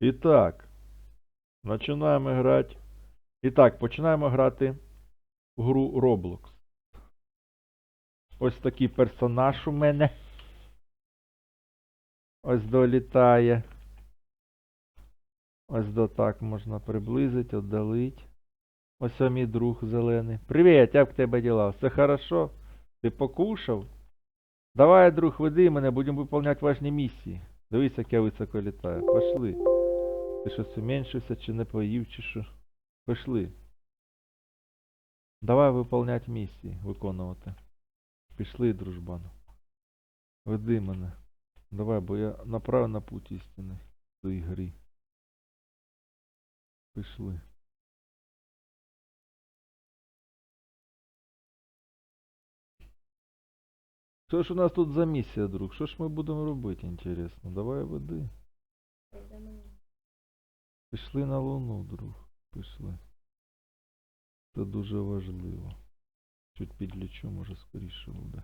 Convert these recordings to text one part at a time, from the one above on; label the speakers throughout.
Speaker 1: І так, починаємо грати. І так, починаємо грати в гру Roblox. Ось такий персонаж у мене. Ось долітає. Ось до так можна приблизити, віддалити. Ось мій друг зелений. Привіт, як в тебе діла? Все хорошо? Ти покушав? Давай, друг, веди мене, будемо виконувати важні місії. Дивись, як я високо літаю. Пошли. Ти щось уменьшився, чи не поїв, чи що? Пішли. Давай виконувати місії, виконувати. Пішли, дружбан. Веди мене. Давай, бо я направо на путь істини цій грі. Пішли. Що ж у нас тут за місія, друг? Що ж ми будемо робити, інтересно? Давай веди. Пішли на Луну, друг. Пішли. Це дуже важливо. Чуть підлічу, може скоріше буде.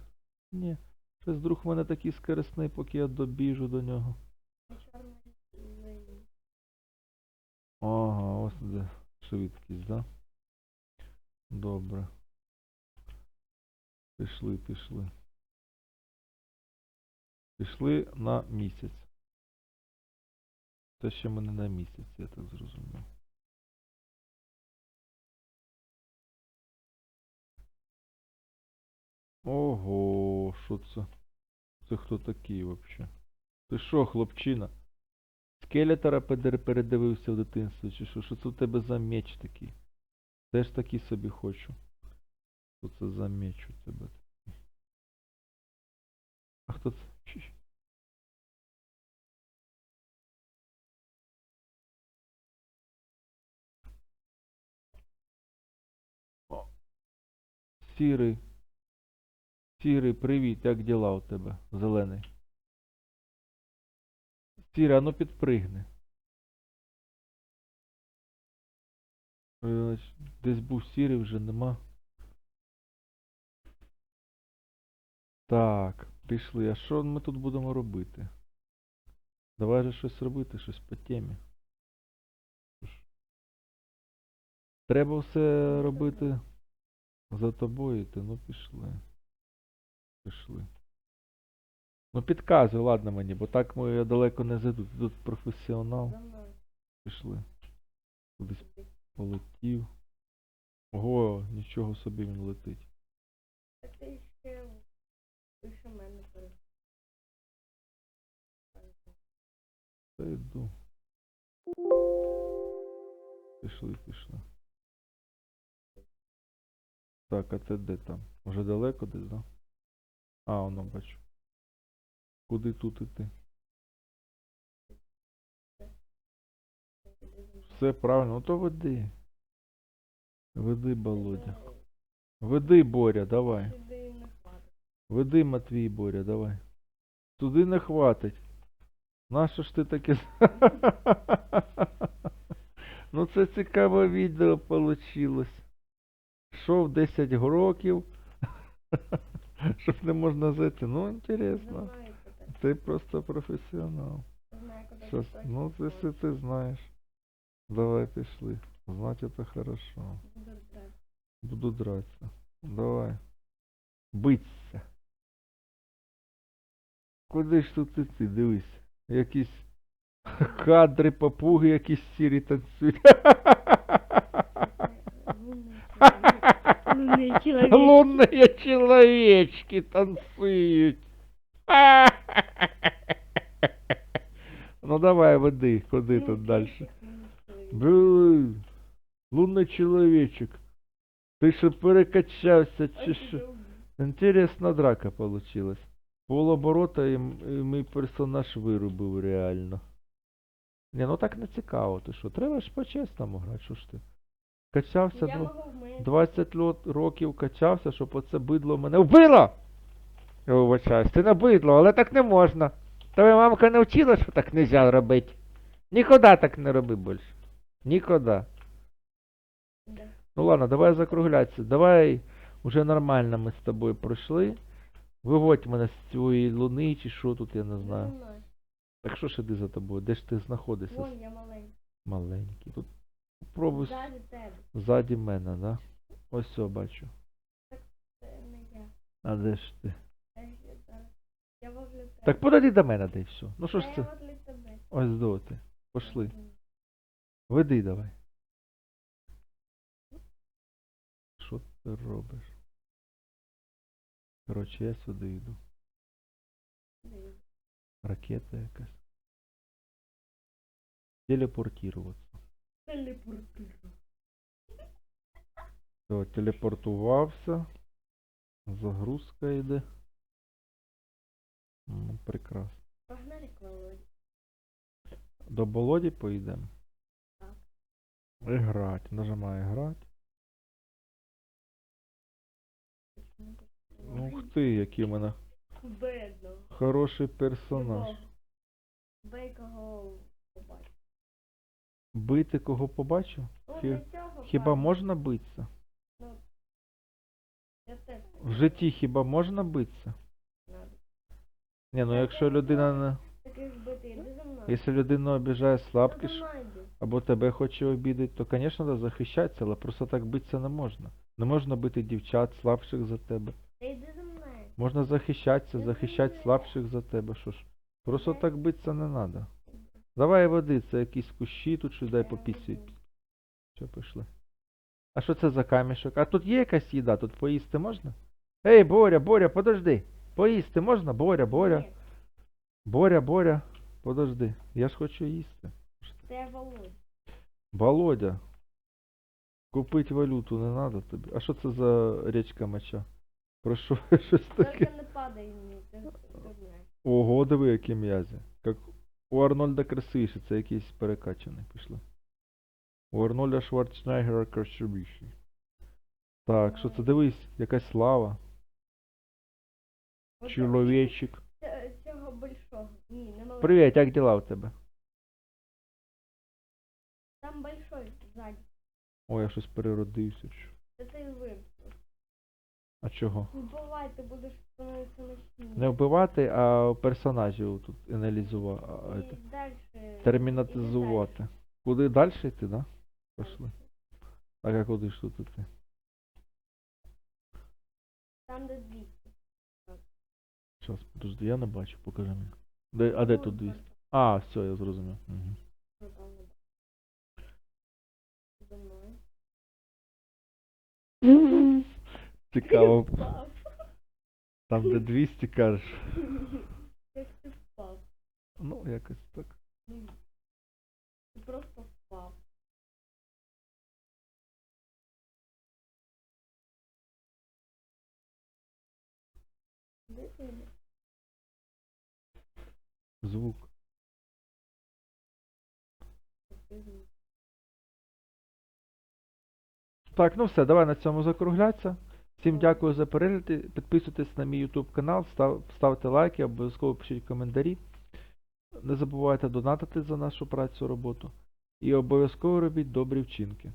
Speaker 1: Ні. Щось друг в мене такий скорисний, поки я добіжу до нього. Ага, ось де швидкість, да? Добре. Пішли, пішли. Пішли на місяць. Це ще ми не на місяць, я так зрозумів. Ого, що це? Це хто такий вообще? Ти що, хлопчина? Скелетора передивився в дитинстві, чи що? Що це у тебе за меч такий? Теж такий собі хочу. Що це за меч у тебе такий? А хто це? Сірий. Сірий, привіт, як діла у тебе? Зелений. Сірий, а ну підпригни. Десь був сірий, вже нема. Так, пішли. А що ми тут будемо робити? Давай же щось робити, щось по темі. Треба все робити за тобою йти, ну пішли. Пішли. Ну підказуй, ладно мені, бо так ми я далеко не зайду. Ти тут професіонал. Пішли. Кудись полетів. Ого, нічого собі він летить.
Speaker 2: Ти ще вище мене.
Speaker 1: Та йду. Пішли, пішли. Так, а це де там? Уже далеко десь, да? А, воно бачу. Куди тут іти? Все правильно, ну то веди. Веди, Володя. Веди, Боря, давай. Веди, Матвій, Боря, давай. Туди не хватить. Нащо ж ти таке? ну це цікаве відео получилось. Шов 10 років. Щоб не можна зайти. Ну, інтересно. Ти просто професіонал. Щас, ну, якщо ти знаєш. Давай пішли. Значить, це хорошо.
Speaker 2: буду брати.
Speaker 1: Буду драться. Давай. Биться. Куди ж тут іти? Дивись. Якісь кадри, папуги, якісь сірі танцюють.
Speaker 2: Лунний чоловік.
Speaker 1: Лунные человечки танцують. Ну давай, веди, куди тут? Блин, лунний чоловічок. Ти що перекачався, чи що? Інтересна драка получилась. Полоборота і, м- і мій персонаж вирубив реально. Ні, ну так не цікаво, ти що? Треба ж по-чесному грати, що ж ти? Качався,
Speaker 2: Я
Speaker 1: ну,
Speaker 2: можу вмити.
Speaker 1: 20 лот- років качався, щоб оце бидло мене вбило! Я вибачаюсь, ти не бидло, але так не можна. Твоя мамка не вчила, що так нельзя робити. Ніколи так не роби більше. Ніколи.
Speaker 2: Да.
Speaker 1: Ну ладно, давай закруглятися. Давай уже нормально ми з тобою пройшли. Виводь мене з цієї луни чи що тут, я не знаю.
Speaker 2: знаю.
Speaker 1: Так що ж іди за тобою? Де ж ти знаходишся?
Speaker 2: Вон я маленький.
Speaker 1: Маленький. Тут попробуй
Speaker 2: Ззаді тебе.
Speaker 1: ззаді мене, да? Ось все бачу.
Speaker 2: Так Це не я.
Speaker 1: А де ж ти?
Speaker 2: Я. Возле тебе.
Speaker 1: Так подойди до мене, де й все. Ну що ж це?
Speaker 2: Я возле тебе.
Speaker 1: Ось до ти. Пошли. Веди давай. Що ти робиш? Коротше, я сюди йду. Ракета якась. Телепортуватися.
Speaker 2: Телепортирую.
Speaker 1: Все, телепортувався. Загрузка йде. Ну, прекрасно.
Speaker 2: Погнали к Володі.
Speaker 1: До Болоді поїдемо.
Speaker 2: Так.
Speaker 1: Играть. Нажимаю грати. Ух ти, який у мене
Speaker 2: Бедно.
Speaker 1: хороший персонаж. Бити кого побачив?
Speaker 2: Ну,
Speaker 1: Хі- Хіба можна битися? В житті хіба можна битися? Ні, ну якщо людина не. Якщо людина обіжає слабкіш, або тебе хоче обідати, то, звісно, треба захищатися, але просто так битися не можна. Не можна бити дівчат слабших за тебе. Можна захищатися, захищати слабших за тебе. Що ж? Просто так битися не треба. Давай води, це якісь кущі, тут щось дай
Speaker 2: веду.
Speaker 1: Що пішли? А що це за камішок? А тут є якась їда, тут поїсти можна? Ей, Боря, Боря, подожди. Поїсти можна? Боря, Боря. Боря, Боря, подожди. Я ж хочу їсти.
Speaker 2: Це Володя.
Speaker 1: Володя. Купить валюту не надо тобі. А що це за річка меча? Про що щось таке?
Speaker 2: Тільки не падай мені, знаєш.
Speaker 1: Ого, диви, які м'язі. Як у Арнольда красивіше, це якийсь перекачаний пішли. У Арнольда Шварценеггера красивіший. Так, що це дивись, якась слава. Чоловічик.
Speaker 2: Цього большого. Ні, не маленького.
Speaker 1: Привіт, як діла у тебе?
Speaker 2: Там большой ззаді.
Speaker 1: Ой, я щось переродився.
Speaker 2: Це ти вирішив.
Speaker 1: А чого?
Speaker 2: Вбивай, ти будеш.
Speaker 1: Не вбивати, а персонажів тут аналізувати. Термінатизувати. Куди далі йти, да? Пішли. Так, а куди ж тут іти?
Speaker 2: Там де 200.
Speaker 1: Зараз, подожди, я не бачу, покажи мені. Де, а де тут 200? А, все, я зрозумів. Угу. Цікаво. Там, де 200 кажеш.
Speaker 2: Як ти впав?
Speaker 1: Ну, якось так.
Speaker 2: Ну, Ти просто впав. Де ти?
Speaker 1: Звук.
Speaker 2: Ти звук.
Speaker 1: Так, ну все, давай на цьому закруглятися. Всім дякую за перегляд. Підписуйтесь на мій YouTube канал, став, ставте лайки, обов'язково пишіть коментарі. Не забувайте донатити за нашу працю роботу. І обов'язково робіть добрі вчинки.